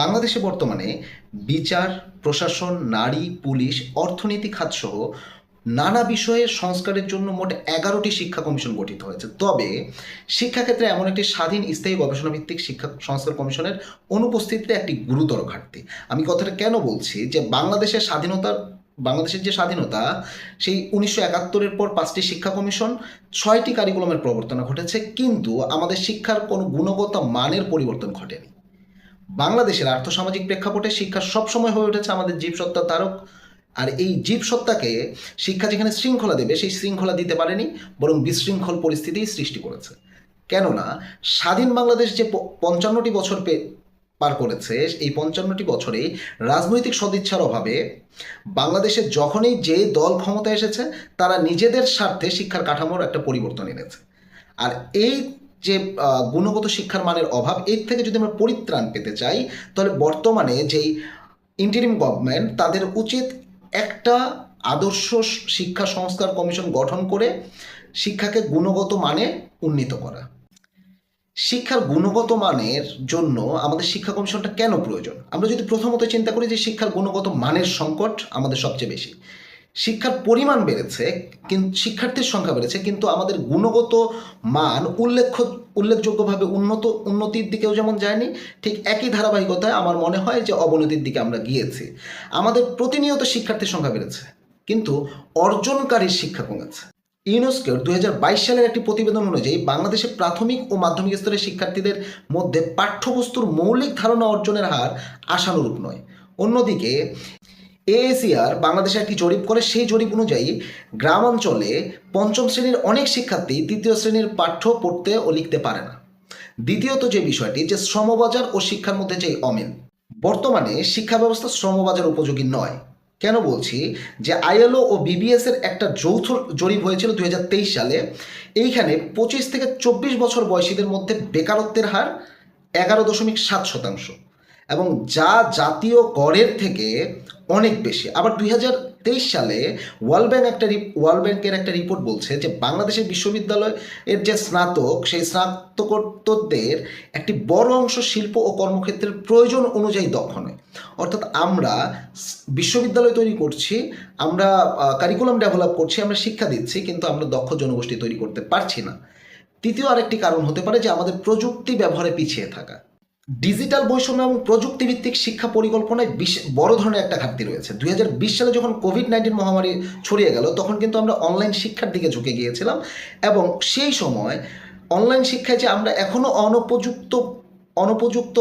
বাংলাদেশে বর্তমানে বিচার, প্রশাসন, নারী, পুলিশ, অর্থনীতি খাতসহ নানা বিষয়ে সংস্কারের জন্য মোট এগারোটি শিক্ষা কমিশন গঠিত হয়েছে। তবে শিক্ষাক্ষেত্রে এমন একটি স্বাধীন স্থায়ী গবেষণা ভিত্তিক শিক্ষা সংস্কার কমিশনের অনুপস্থিতিতে একটি গুরুতর ঘাটতি। আমি কথাটা কেন বলছি যে বাংলাদেশের স্বাধীনতার, বাংলাদেশের যে স্বাধীনতা, সেই উনিশশো একাত্তরের পর পাঁচটি শিক্ষা কমিশন, ছয়টি কারিকুলামের প্রবর্তন ঘটেছে, কিন্তু আমাদের শিক্ষার কোনো গুণগত মানের পরিবর্তন ঘটেনি। বাংলাদেশের আর্থসামাজিক প্রেক্ষাপটে শিক্ষা সবসময় হয়ে উঠেছে আমাদের জীবসত্তা তারক। আর এই জীবসত্তাকে শিক্ষা যেখানে শৃঙ্খলা দেবে, সেই শৃঙ্খলা দিতে পারেনি, বরং বিশৃঙ্খল পরিস্থিতি সৃষ্টি করেছে। কেননা, স্বাধীন বাংলাদেশ যে পঞ্চান্নটি বছর পে পার করেছে, এই পঞ্চান্নটি বছরে রাজনৈতিক সদিচ্ছার অভাবে বাংলাদেশে যখনই যে দল ক্ষমতায় এসেছে, তারা নিজেদের স্বার্থে শিক্ষার কাঠামোর একটা পরিবর্তন এনেছে। আর এই যে গুণগত শিক্ষার মানের অভাব, এর থেকে যদি আমরা পরিত্রাণ পেতে চাই, তাহলে বর্তমানে যেই ইন্টারিম গভর্নমেন্ট তাদের উচিত একটা আদর্শ শিক্ষা সংস্কার কমিশন গঠন করে শিক্ষাকে গুণগত মানে উন্নীত করা। শিক্ষার গুণগত মানের জন্য আমাদের শিক্ষা কমিশনটা কেন প্রয়োজন? আমরা যদি প্রথমত চিন্তা করি যে শিক্ষার গুণগত মানের সংকট আমাদের সবচেয়ে বেশি। শিক্ষার পরিমাণ বেড়েছে কিন্তু শিক্ষার্থীর সংখ্যা বেড়েছে, কিন্তু আমাদের গুণগত মান উল্লেখ্য, উল্লেখযোগ্যভাবে উন্নত, উন্নতির দিকেও যেমন যায়নি, ঠিক একই ধারাবাহিকতায় আমার মনে হয় যে অবনতির দিকে আমরা গিয়েছি। আমাদের প্রতিনিয়ত শিক্ষার্থীর সংখ্যা বেড়েছে, কিন্তু অর্জনকারীর শিক্ষা কমেছে। ইউনেস্কোর দুই হাজার বাইশ সালের একটি প্রতিবেদন অনুযায়ী বাংলাদেশে প্রাথমিক ও মাধ্যমিক স্তরের শিক্ষার্থীদের মধ্যে পাঠ্যবস্তুর মৌলিক ধারণা অর্জনের হার আশানুরূপ নয়। অন্যদিকে এএসিআর বাংলাদেশে একটি জরিপ করে, সেই জরিপ অনুযায়ী গ্রাম অঞ্চলে পঞ্চম শ্রেণির অনেক শিক্ষার্থী তৃতীয় শ্রেণির পাঠ্য পড়তে ও লিখতে পারে না। দ্বিতীয়ত যে বিষয়টি, যে শ্রমবাজার ও শিক্ষার মধ্যে যে অমিল, বর্তমানে শিক্ষা ব্যবস্থা শ্রমবাজার উপযোগী নয়। কেন বলছি? যে আইএলও ও বিবিএস এর একটা যৌথ জরিপ হয়েছিল দু হাজার তেইশ সালে। এইখানে পঁচিশ থেকে চব্বিশ বছর বয়সীদের মধ্যে বেকারত্বের হার এগারো দশমিক সাত শতাংশ। এবং যা জাতীয় গড়ের থেকে অনেক বেশি। আবার দুই তেইশ সালে ওয়ার্ল্ড ব্যাংক একটা ওয়ার্ল্ড ব্যাংকের একটা রিপোর্ট বলছে যে বাংলাদেশের বিশ্ববিদ্যালয়ের যে স্নাতক, সেই স্নাতকোত্তরদের একটি বড় অংশ শিল্প ও কর্মক্ষেত্রের প্রয়োজন অনুযায়ী দক্ষ নয়। অর্থাৎ আমরা বিশ্ববিদ্যালয় তৈরি করছি, আমরা কারিকুলাম ডেভেলপ করছি, আমরা শিক্ষা দিচ্ছি, কিন্তু আমরা দক্ষ জনগোষ্ঠী তৈরি করতে পারছি না। তৃতীয় আরেকটি কারণ হতে পারে যে আমাদের প্রযুক্তি ব্যবহারে পিছিয়ে থাকা। ডিজিটাল বৈষম্য এবং প্রযুক্তিভিত্তিক শিক্ষা পরিকল্পনায় বড় ধরনের একটা ঘাটতি রয়েছে। দুই হাজার বিশ সালে যখন কোভিড নাইন্টিন মহামারী ছড়িয়ে গেল, তখন কিন্তু আমরা অনলাইন শিক্ষার দিকে ঝুঁকে গিয়েছিলাম এবং সেই সময় অনলাইন শিক্ষায় যে আমরা এখনও অনুপযুক্ত অনুপযুক্ত